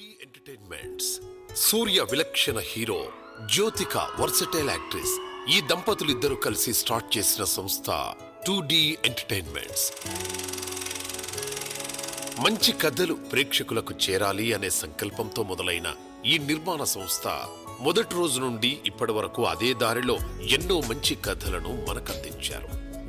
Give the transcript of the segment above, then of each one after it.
Entertainments సూర్య విలక్షణ hero Jyothika versatile actress. ఈ దంపతులు ఇద్దరు కలిసి స్టార్ట్ చేసిన సంస్థ టూ డి ఎంటర్టైన్మెంట్స్ మంచి కథలు ప్రేక్షకులకు చేరాలి అనే సంకల్పంతో మొదలైన ఈ నిర్మాణ సంస్థ మొదటి రోజు నుండి ఇప్పటి వరకు అదే దారిలో ఎన్నో మంచి కథలను మనకందించారు.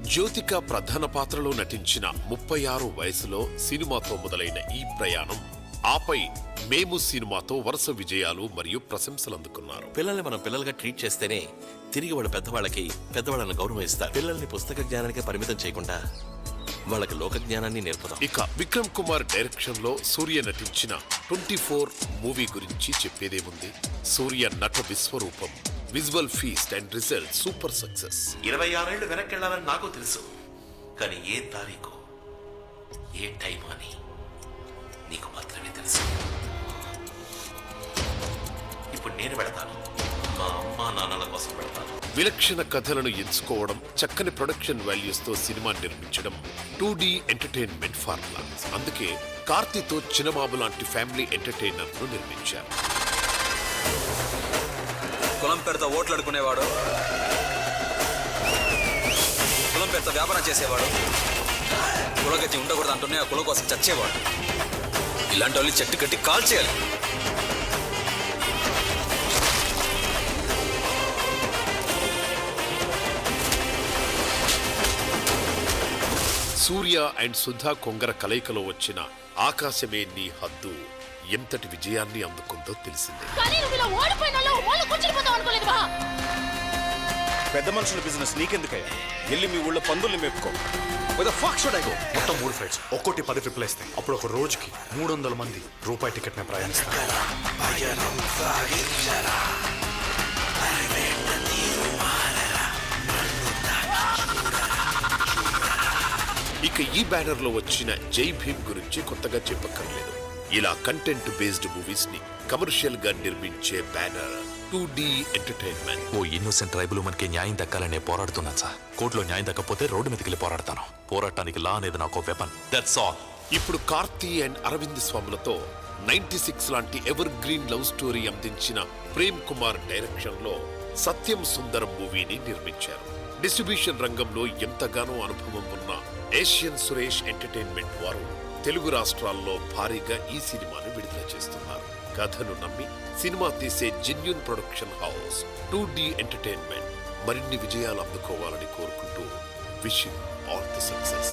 జ్యోతిక ప్రధాన పాత్రలో నటించిన ముప్పై ఆరు వయసులో సినిమాతో మొదలైన ఈ ప్రయాణం ఆపై మేము సినిమాతో వరుస విజయాలు మరియు ప్రశంసలు అందుకున్నారు. పిల్లల్ని మనం పిల్లలుగా ట్రీట్ చేస్తేనే తిరిగి వాళ్ళు పెద్దవాళ్ళకి పెద్దవాళ్ళని గౌరవిస్తారు. పిల్లల్ని పుస్తక జ్ఞానానికే పరిమితం చేయకుండా వాళ్ళకి లోక జ్ఞానాన్ని నేర్పుదాం. ఇక విక్రమ్ కుమార్ డైరెక్షన్లో సూర్య నటించిన ట్వంటీ ఫోర్ మూవీ గురించి చెప్పేదేముంది? సూర్య నట విశ్వరూపం visual feast and result super success. ఇరవై ఆరేళ్ళు వెనక్కి వెళ్ళాలని నాకు తెలుసు. కానీ ఏ తారీఖు ఏ టైం అని నీకు మాత్రమే తెలుసు. ఇప్పుడు నేను వెళతాను మా అమ్మా నాన్నల కోసం వెళతాను విలక్షణ కథలను ఎంచుకోవడం చక్కని ప్రొడక్షన్ వాల్యూస్తో సినిమా నిర్మించడం టూ డి ఎంటర్టైన్మెంట్ ఫార్ములా అందుకే కార్తీతో చిన్నబాబు లాంటి ఫ్యామిలీ ఎంటర్టైనర్ను నిర్మించారు. కులం పేరుతో ఓట్లు అడుకునేవాడు కులం పేరుతో వ్యాపారం చేసేవాడు. కులగతి ఉండకూడదు అంటూనే ఆ కులం కోసం చచ్చేవాడు. ఇలాంటి వాళ్ళు చెట్టు కట్టి కాల్ చేయాలి. సూర్య అండ్ సుధా కొంగర కలయికలో వచ్చిన ఆకాశమే నీ హద్దు. ఎంతటి విజయాన్ని అందుకుందో తెలిసిందే. పెద్ద మనుషుల బిజినెస్ నీకెందుకయ్యా? వెళ్ళి మీ ఊళ్ళో పందుల్ని మేపుకో. మొత్తం మూడు ఫ్లైట్స్ ఒక్కోటి పది ట్రిప్లు వేస్తాయి అప్పుడు ఒక రోజుకి మూడు వందల మంది రూపాయి టికెట్ నే ప్రయాణిస్తారు. ఇక ఈ బ్యానర్లో వచ్చిన జై భీమ్ గురించి కొత్తగా చెప్పక్కర్లేదు. ఇలా కంటెంట్ బేస్డ్ మూవీస్ని కమర్షియల్గా నిర్మించే బ్యానర్ టూ డి ఎంటర్టైన్మెంట్. ఓ ఇన్నోసెంట్ ట్రైబుల్ మనకి న్యాయం దక్కాలని పోరాడుతున్నాను సార్. కోర్టులో న్యాయం దక్కపోతే రోడ్డు మీదకి వెళ్ళి పోరాడతాను. పోరాటానికి లా అనేది నాకు వెపన్ దట్స్ ఆల్ ఇప్పుడు కార్తీ అండ్ అరవింద్ స్వాములతో నైన్టీ సిక్స్ లాంటి ఎవర్ గ్రీన్ లవ్ స్టోరీ అందించిన ప్రేమ్ కుమార్ డైరెక్షన్లో సత్యం సుందరం మూవీని నిర్మించారు. డిస్ట్రిబ్యూషన్ రంగంలో ఎంతగానో అనుభవం ఉన్న ఏషియన్ సురేష్ ఎంటర్టైన్మెంట్ వారు తెలుగు రాష్ట్రాల్లో భారీగా ఈ సినిమాను విడుదల చేస్తున్నారు. కథను నమ్మి సినిమా తీసే genuine production house two D entertainment మరిన్ని విజయాలు అందుకోవాలని కోరుకుంటూ విషింగ్ ఆల్ ది సక్సెస్